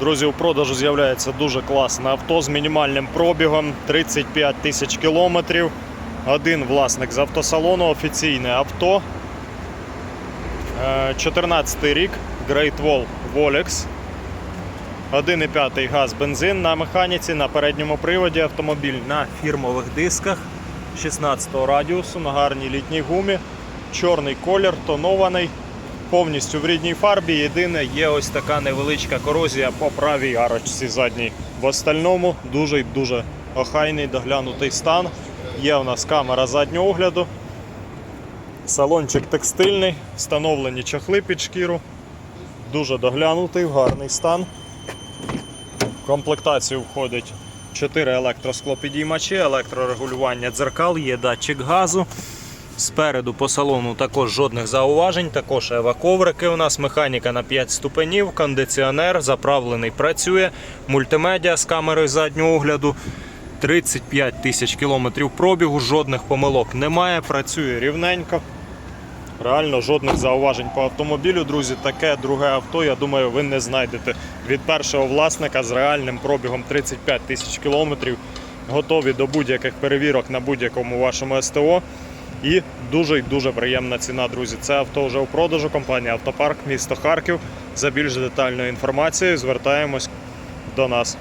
Друзі, у продажу з'являється дуже класне авто з мінімальним пробігом 35 тисяч кілометрів. Один власник з автосалону, офіційне авто. 14 рік, Great Wall Volex. 1,5 газ бензин на механіці, на передньому приводі, автомобіль на фірмових дисках 16 радіусу, на гарній літній гумі, чорний колір, тонований, повністю в рідній фарбі. Єдине, є ось така невеличка корозія по правій арочці задній. В остальному дуже дуже охайний доглянутий стан. Є у нас камера заднього огляду. Салончик текстильний, встановлені чохли під шкіру. Дуже доглянутий, гарний стан. В комплектацію входить 4 електросклопідіймачі, електрорегулювання дзеркал, є датчик газу. Спереду по салону також жодних зауважень, також еваковрики у нас, механіка на 5 ступенів, кондиціонер, заправлений працює, мультимедіа з камерою заднього огляду. 35 тисяч кілометрів пробігу, жодних помилок немає, працює рівненько. Реально жодних зауважень по автомобілю, друзі. Таке друге авто, я думаю, ви не знайдете від першого власника з реальним пробігом 35 тисяч кілометрів. Готові до будь-яких перевірок на будь-якому вашому СТО. І дуже й дуже приємна ціна, друзі. Це авто вже у продажу. Компанія Автопарк, місто Харків. За більш детальною інформацією звертаємось до нас.